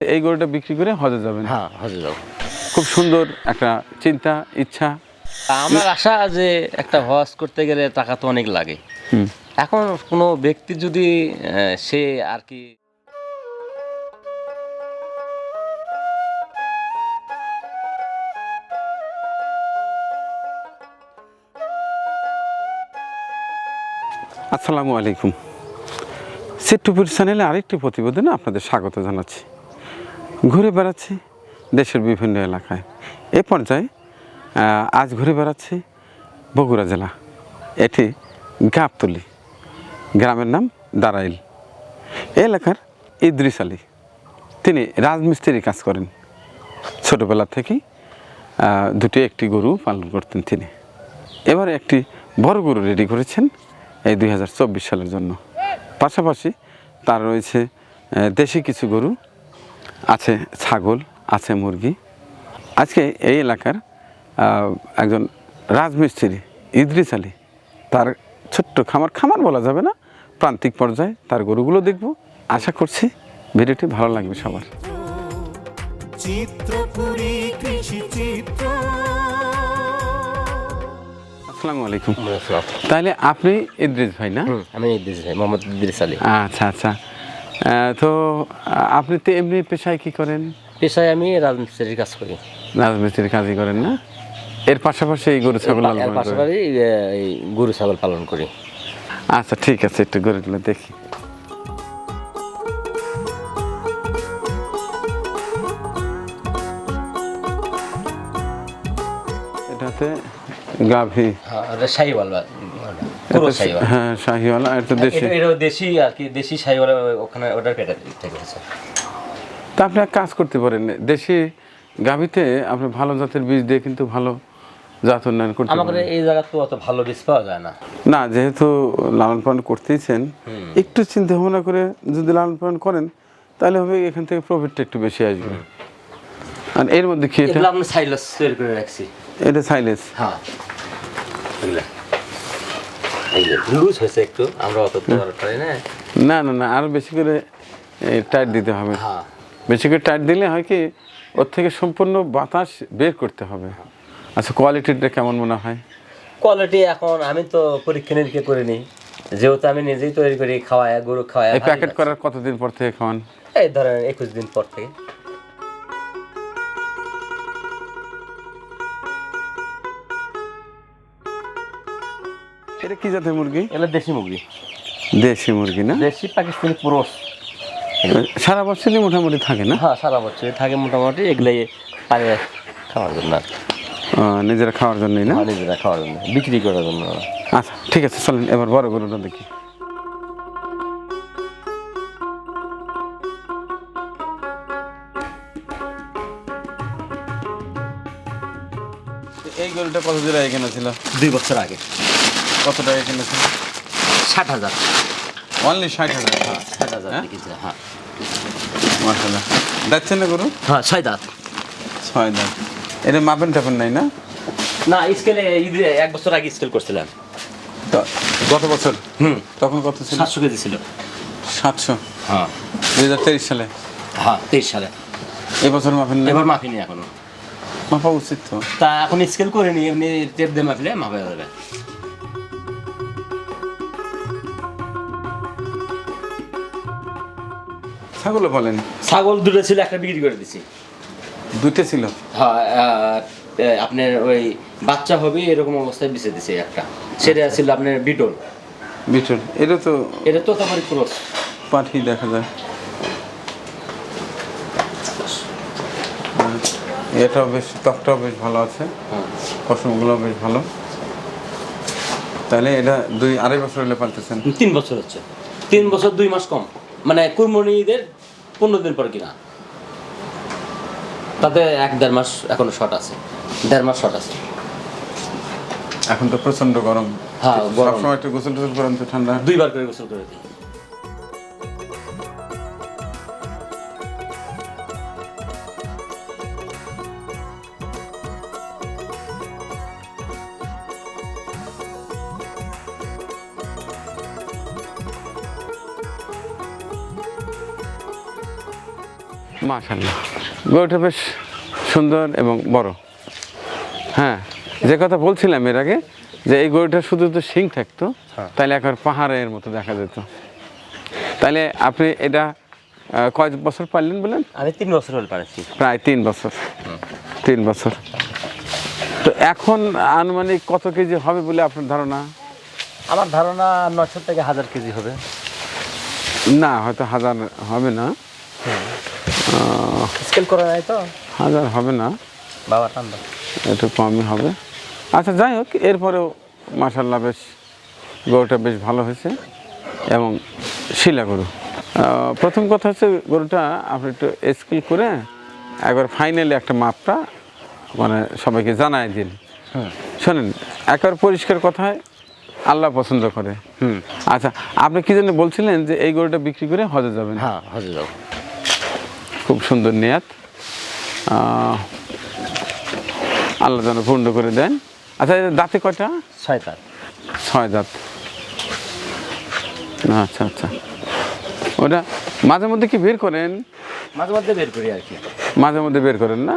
এই গরুটা বিক্রি করে হজে যাবেন। হ্যাঁ হজে যাব। খুব সুন্দর একটা চিন্তা ইচ্ছা। আমার আশা যে একটা হজ করতে গেলে টাকা তো অনেক লাগে। এখন কোনো ব্যক্তি যদি সে আর কি আসসালামু আলাইকুম। সিট্টুপুর চ্যানেলে আরেকটি প্রতিবেদনে আপনাদের স্বাগত জানাচ্ছি। ঘুরে বেড়াচ্ছি দেশের বিভিন্ন এলাকায়। এ পর্যায়ে আজ ঘুরে বেড়াচ্ছি বগুড়া জেলা। এটি গাবতলি। গ্রামের নাম দারাইল। এলাকার ইদ্রিস আলী। তিনি রাজমিস্ত্রি কাজ করেন। ছোটোবেলা থেকেই দুটি একটি গরু পালন করতেন তিনি। এবার একটি বড় গরু রেডি করেছেন এই দু হাজার চব্বিশ সালের জন্য। পাশাপাশি তার রয়েছে দেশি কিছু গরু আছে ছাগল আছে মুরগি। আজকে এই এলাকার একজন রাজমিস্ত্রি ইদ্রিস আলী তার ছোট্ট খামার খামার বলা যাবে না প্রান্তিক পর্যায়ে তার গরুগুলো দেখব। আশা করছি ভিডিওটি ভালো লাগবে সবার। চিত্রপুরী কৃষি চিত্র আসসালামু আলাইকুম। তাহলে আপনি ইদ্রিস ভাই না? আমি ইদ্রিস ভাই মোহাম্মদ ইদ্রিস আলী। আচ্ছা আচ্ছা। তো আপনি তো এমনি পেশায় কি করেন? পেশায় আমি রাজমিস্ত্রির কাজ করি। রাজমিস্ত্রির কাজই করেন না? এর পাশাপাশি এই গরু ছাগল এর। পাশাপাশি এই গরু ছাগল পালন করি। আচ্ছা ঠিক আছে একটু গরুগুলো দেখি। এটাতে গাভী। হ্যাঁ শাহিওয়াল হ্যাঁ শাহিওয়ালা। আর তো দেশি এটা- দেশি আর কি দেশি শাহিওয়াল ওখানে ওটার পেটে থেকে আছে তা আপনি এক কাজ করতে পারেন। দেশি গাভীতে আপনি ভালো জাতের বীজ দিয়ে কিন্তু ভালো জাত উন্নয়ন করতে আমাদের পারেন। এই জায়গা তো অত ভালো বীজ পাওয়া যায় না। না যেহেতু লালন পালন করতেইছেন একটু চিন্তা ভাবনা করে যদি লালন পালন করেন তাহলে হবে এখান থেকে প্রফিটটা একটু বেশি আসবে। আর এর মধ্যে কি এটা? আমরা সাইলাস তৈরি করে রাখছি। এটা সাইলেস হ্যাঁ। লুজ হয়েছে একটু আমরা অত পারি না। না না না আরও বেশি করে টাইট দিতে হবে। হ্যাঁ। বেশি করে টাইট দিলে হয় কি ওর থেকে সম্পূর্ণ বাতাস বের করতে হবে। আচ্ছা কোয়ালিটিটা কেমন মনে হয়? কোয়ালিটি এখন আমি তো পরীক্ষা নিরীক্ষা করিনি। যেহেতু আমি নিজেই তৈরি করি খাওয়াই গরু খাওয়াই প্যাকেট করার কতদিন পর থেকে খাওয়ান? এই ধরেন একুশ দিন পর থেকে। এটা কি জাতের মুরগি? এগুলো দেশি মুরগি। দেশি মুরগি না? দেশি পাকিস্তানি পুরুষ। সারা বছরই মোটামুটি থাকে না? হ্যাঁ সারা বছর থাকে মোটামুটি এগুলাই পারে খাওয়ার জন্য নিজেরা খাওয়ার জন্যই না? হ্যাঁ, নিজেরা খাওয়ার জন্য বিক্রি করার জন্য। আচ্ছা ঠিক আছে চলেন এবার বড় গরুটা দেখি। এই গরুটা কত দিন আগে কিনেছিল? দুই বছর আগে। কত টাকা কিনেছিল ষাট হাজার। অনলি ষাট হাজার? ষাট হাজার হ্যাঁ? মাসাল্লাহ যাচ্ছেন না গরু? হ্যাঁ ছয় দাঁত। ছয় দাম এটা মাপেন টাপেন নাই না? না স্কেলে ঈদে এক বছর আগে স্কেল করছিলাম। তো গত বছর? হুম। তখন কত ছিল? সাতশো কেজি ছিল। সাতশো? হ্যাঁ। দুই হাজার তেইশ সালে? হ্যাঁ তেইশ সালে। এবছর মাপেন নাই? এবার মাপিনি এখনও। মাপা উচিত তো। তা এখন স্কেল করে নি এমনি টেপ দিয়ে মাপলে মাপা যাবে। ছাগলও বলেন। ছাগল দুটো ছিল একটা বিক্রি করে দিছি। দুইটা ছিল? হ্যাঁ আপনার ওই বাচ্চা হবে এরকম অবস্থায় বিছে দিছে একটা। সেটা ছিল আপনার বিটল। বিটল এটা তো এটা তো তারপরে ক্রস। পাঠি দেখা যায়। এটাও বেশ ত্বকটাও বেশ ভালো আছে। হ্যাঁ। পশমগুলো বেশ ভালো। তাহলে এটা দুই আড়াই বছর হলে পাল্টেছেন তিন বছর হচ্ছে। তিন বছর দুই মাস কম। মানে কুরমনি ঈদের পনেরো দিন পর কিনা। তাতে এক দেড় মাস এখনও শর্ট আছে। দেড় মাস শর্ট আছে। এখন তো প্রচণ্ড গরম। হ্যাঁ, গরম। সময় একটু গোসল টোসল করেন তো ঠান্ডা। দুইবার করে গোসল করে দিই। মাশাল্লাহ গরুটা বেশ সুন্দর এবং বড়। হ্যাঁ যে কথা বলছিলাম এর আগে যে এই গরুটা শুধু তো শিং থাকতো তাহলে একবার পাহাড়ের মতো দেখা যেত। তাহলে আপনি এটা কয় বছর পারলেন বলেন? আমি তিন বছর হল পারেছি প্রায় তিন বছর। তিন বছর। তো এখন আনুমানিক কত কেজি হবে বলে আপনার ধারণা? আমার ধারণা নশো থেকে হাজার কেজি হবে। না হয়তো হাজার হবে না। স্কেল করা যায় তো? হাজার হবে না। বাবা ঠান্ডা একটু কমই হবে। আচ্ছা যাই হোক এরপরেও মাসাল্লাহ বেশ গরুটা বেশ ভালো হয়েছে এবং শিলা গরু। প্রথম কথা হচ্ছে গরুটা আপনি একটু স্কিল করে একবার ফাইনালি একটা মাপটা মানে সবাইকে জানায় দিন। শোনেন একবার পরিষ্কার কথায় আল্লাহ পছন্দ করে। হুম। আচ্ছা আপনি কি জন্য বলছিলেন যে এই গরুটা বিক্রি করে হজে যাবেন? হ্যাঁ হজে যাব। খুব সুন্দর নেয়াত। আল্লাহ যেন পূর্ণ করে দেন। আচ্ছা দাঁতে কয়টা? ছয় দাঁত। ছয় দাঁত। আচ্ছা আচ্ছা। ওটা মাঝে মধ্যে কি বের করেন? মাঝে মধ্যে বের করি আর কি। মাঝে মধ্যে বের করেন না?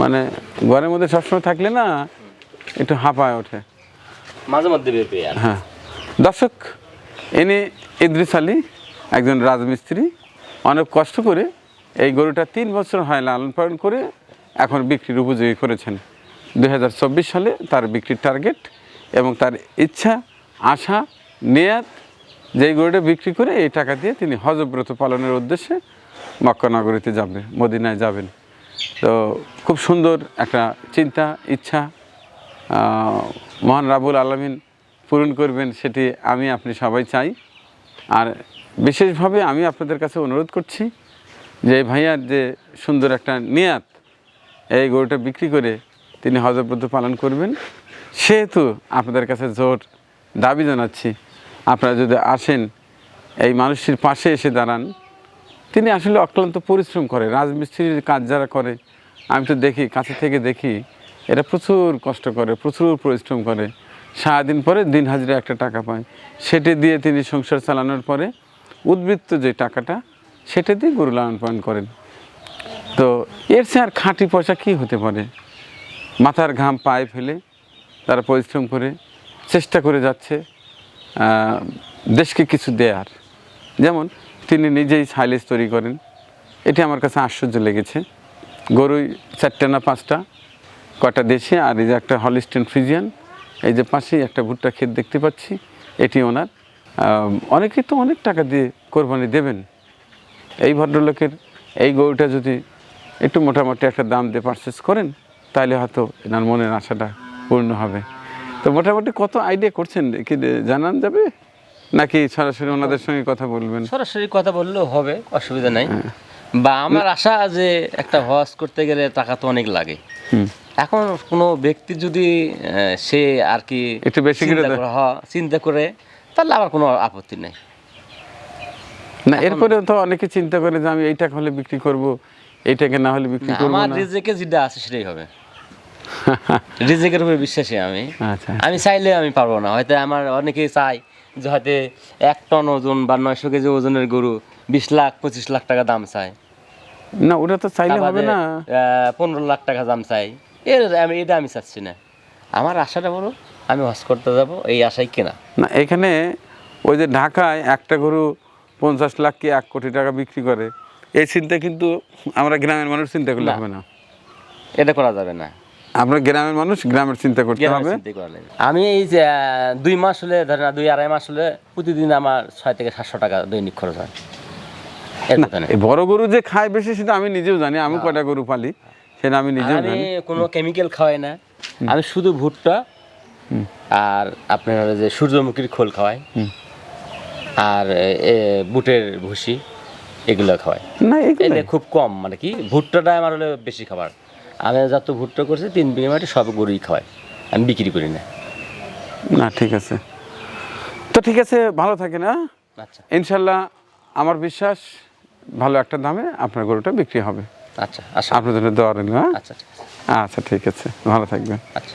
মানে ঘরের মধ্যে সবসময় থাকলে না একটু হাঁপায় ওঠে। মাঝে মধ্যে বের করি হ্যাঁ। দর্শক ইনি ইদ্রিস আলী একজন রাজমিস্ত্রি। অনেক কষ্ট করে এই গরুটা তিন বছর হয় লালন পালন করে এখন বিক্রির উপযোগী করেছেন। দু হাজার চব্বিশ সালে তার বিক্রির টার্গেট এবং তার ইচ্ছা, আশা, নেয়াত যেই গরুটা বিক্রি করে এই টাকা দিয়ে তিনি হজব্রত পালনের উদ্দেশ্যে মক্কানগরীতে যাবে, মদিনায় যাবেন। তো খুব সুন্দর একটা চিন্তা, ইচ্ছা মহান রাবুল আলমিন পূরণ করবেন সেটি আমি, আপনি সবাই চাই। আর বিশেষভাবে আমি আপনাদের কাছে অনুরোধ করছি যে ভাইয়ার যে সুন্দর একটা নিয়াত, এই গরুটা বিক্রি করে তিনি হজব্রত পালন করবেন, সেহেতু আপনাদের কাছে জোর দাবি জানাচ্ছি। আপনারা যদি আসেন, এই মানুষটির পাশে এসে দাঁড়ান। তিনি আসলে অক্লান্ত পরিশ্রম করে, রাজমিস্ত্রির কাজ যারা করে, আমি তো দেখি, কাছে থেকে দেখি, এরা প্রচুর কষ্ট করে, প্রচুর পরিশ্রম করে। সারাদিন পরে দিন হাজিরা একটা টাকা পায়। সেটি দিয়ে তিনি সংসার চালানোর পরে উদ্বৃত্ত যে টাকাটা, সেটা দিয়ে গরু লালন পালন করেন। তো এর চেয়ে আর খাঁটি পয়সা কী হতে পারে? মাথার ঘাম পায়ে ফেলে তারা পরিশ্রম করে, চেষ্টা করে যাচ্ছে দেশকে কিছু দেয়ার। যেমন তিনি নিজেই সাইলেজ তৈরি করেন। এটি আমার কাছে আশ্চর্য লেগেছে। গরুই চারটে না পাঁচটা, কটা দেশে, আর এই যে একটা হলিস্টেন ফ্রিজিয়ান, এই যে পাশেই একটা ভুট্টা ক্ষেত দেখতে পাচ্ছি, এটি ওনার। আহ, অনেকেই তো অনেক টাকা দিয়ে কোরবানি দেবেন। এই ভদ্রলোকের এই গরুটা যদি একটু মোটামুটি একটা দাম দিয়ে পারচেস করেন তাহলে হয়তো এনার মনের আশাটা পূর্ণ হবে। তো মোটামুটি কত আইডিয়া করছেন? কি জানান যাবে? নাকি সরাসরি ওনাদের সঙ্গে কথা বলবেন? সরাসরি কথা বললেও হবে অসুবিধা নাই। বা আমার আশা যে একটা হজ করতে গেলে টাকা তো অনেক লাগে। এখন কোনো ব্যক্তি যদি সে আর কি একটু বেশি হ্যাঁ, চিন্তা করে তাহলে আমার কোনো আপত্তি নেই। না এরপরেও তো অনেকে চিন্তা করে যে আমি এই টাকা হলে বিক্রি করব এইটাকে না হলে বিক্রি করব আমার রিজেকে যেটা আছে সেটাই হবে। রিজেকের উপরে বিশ্বাসী আমি। আচ্ছা। আমি চাইলে আমি পারব না হয়তো আমার অনেকেই চাই যে হয়তো এক টন ওজন বা নয়শো কেজি ওজনের গরু বিশ লাখ পঁচিশ লাখ টাকা দাম চাই না ওটা তো চাইলে হবে না। পনেরো লাখ টাকা দাম চাই এর আমি এটা আমি চাচ্ছি না। আমার আশাটা বলো আমি হজ করতে যাব এই আশাই কেনা? না এখানে ওই যে ঢাকায় একটা গরু পঞ্চাশ লাখ কি এক কোটি টাকা বিক্রি করে এই চিন্তা কিন্তু আমরা গ্রামের মানুষ চিন্তা করলে হবে না। এটা করা যাবে না। আমরা গ্রামের মানুষ গ্রামের চিন্তা করতে হবে। আমি এই যে দুই মাস হলে ধরে না দুই আড়াই মাস হলে প্রতিদিন আমার ছয় থেকে সাতশো টাকা দৈনিক খরচ হয়। বড় গরু যে খায় বেশি সেটা আমি নিজেও জানি আমি কয়টা গরু পালি সেটা আমি নিজেও জানি। কোনো কেমিক্যাল খাওয়াই না। আমি শুধু ভুট্টা আর আপনার যে সূর্যমুখীর খোল খাওয়ায় আর বুটের ভুসি এগুলো খাওয়াই না এগুলো এটা খুব কম মানে কি ভুট্টাটা আমার হলো বেশি খাবার। আমি যত ভুট্টা করছি তিন বিঘে মাটি সব গরুই খাওয়াই আমি বিক্রি করি না। না ঠিক আছে। তো ঠিক আছে ভালো থাকে না আচ্ছা। ইনশাল্লাহ আমার বিশ্বাস ভালো একটা দামে আপনার গরুটা বিক্রি হবে। আচ্ছা আচ্ছা আপনার জন্য দেওয়া রইল হ্যাঁ? আচ্ছা আচ্ছা ঠিক আছে। ভালো থাকবেন। আচ্ছা।